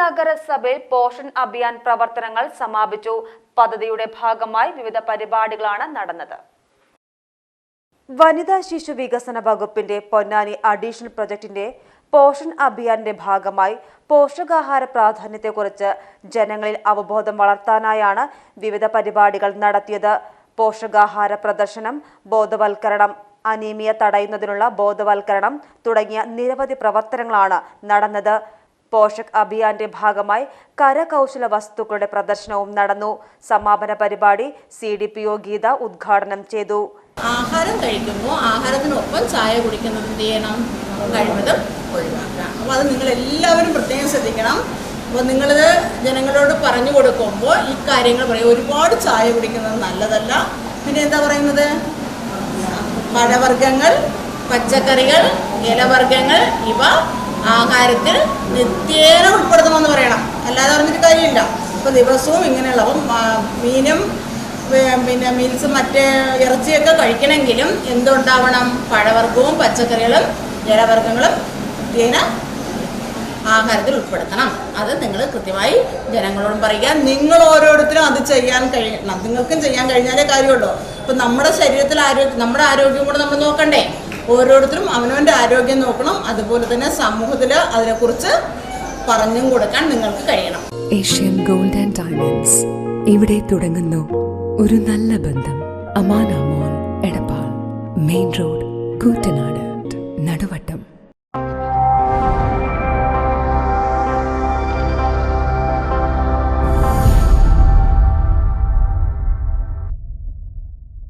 നഗരസഭയിൽ പോഷൻ അഭിയാൻ പ്രവർത്തനങ്ങൾ സമാപിച്ചു. പദ്ധതിയുടെ ഭാഗമായി വിവിധ പരിപാടികളാണ് നടന്നത്. വനിതാ ശിശു വികസന വകുപ്പിന്റെ പൊന്നാനി അഡീഷണൽ പ്രൊജക്ടിന്റെ പോഷൻ അഭിയാന്റെ ഭാഗമായി പോഷകാഹാര പ്രാധാന്യത്തെക്കുറിച്ച് ജനങ്ങളിൽ അവബോധം വളർത്താനായാണ് വിവിധ പരിപാടികൾ നടത്തിയത്. പോഷകാഹാര പ്രദർശനം ബോധവൽക്കരണം അനീമിയ തടയുന്നതിനുള്ള ബോധവൽക്കരണം തുടങ്ങിയ നിരവധി പ്രവർത്തനങ്ങളാണ് നടന്നത്. പോഷക് അഭിയാന്റെ ഭാഗമായി കരകൗശല വസ്തുക്കളുടെ പ്രദർശനവും നടന്നു. സമാപന പരിപാടി C D P O Geetha ഉദ്ഘാടനം ചെയ്തു. ആഹാരം കഴിക്കുമ്പോൾ ആഹാരത്തിനൊപ്പം ചായ കുടിക്കുന്നത് എന്ത് ചെയ്യണം? കഴിവതും ഒഴിവാക്കുക. അപ്പോൾ അത് നിങ്ങൾ എല്ലാവരും പ്രത്യേകം ശ്രദ്ധിക്കണം. അപ്പോൾ നിങ്ങളിത് ജനങ്ങളോട് പറഞ്ഞു കൊടുക്കുമ്പോൾ ഈ കാര്യങ്ങൾ പറയും. ഒരുപാട് ചായ കുടിക്കുന്നത് നല്ലതല്ല. പിന്നെ എന്താ പറയുന്നത്? പഴവർഗങ്ങൾ പച്ചക്കറികൾ ഇലവർഗങ്ങൾ ഇവ ആഹാരത്തിൽ നിത്യേന ഉൾപ്പെടുത്തണമെന്ന് പറയണം. അല്ലാതെ പറഞ്ഞിട്ട് കാര്യമില്ല. ഇപ്പം ദിവസവും ഇങ്ങനെയുള്ള മീനും പിന്നെ മീൽസും മറ്റേ ഇറച്ചിയൊക്കെ കഴിക്കണമെങ്കിലും എന്തുണ്ടാവണം? പഴവർഗവും പച്ചക്കറികളും ജലവർഗങ്ങളും നിത്യേന ആഹാരത്തിൽ ഉൾപ്പെടുത്തണം. അത് നിങ്ങൾ കൃത്യമായി ജനങ്ങളോടും പറയുക. നിങ്ങൾ ഓരോരുത്തരും അത് ചെയ്യാൻ കഴിയണം. നിങ്ങൾക്കും ചെയ്യാൻ കഴിഞ്ഞാലേ കാര്യമുള്ളൂ. ഇപ്പം നമ്മുടെ ശരീരത്തിൽ ആരോഗ്യം നമ്മുടെ ആരോഗ്യം കൂടെ നമ്മൾ നോക്കണ്ടേ? ഓരോരുത്തരും അവനവന്റെ ആരോഗ്യം നോക്കണം. അതുപോലെ തന്നെ സമൂഹത്തിൽ അതിനെക്കുറിച്ച് പറഞ്ഞും കൊടുക്കാൻ നിങ്ങൾക്ക് കഴിയണം. Asian gold and diamonds. ഇവിടെ തുടങ്ങുന്നു ഒരു നല്ല ബന്ധം. Amana mall Edappal main road Koottanad.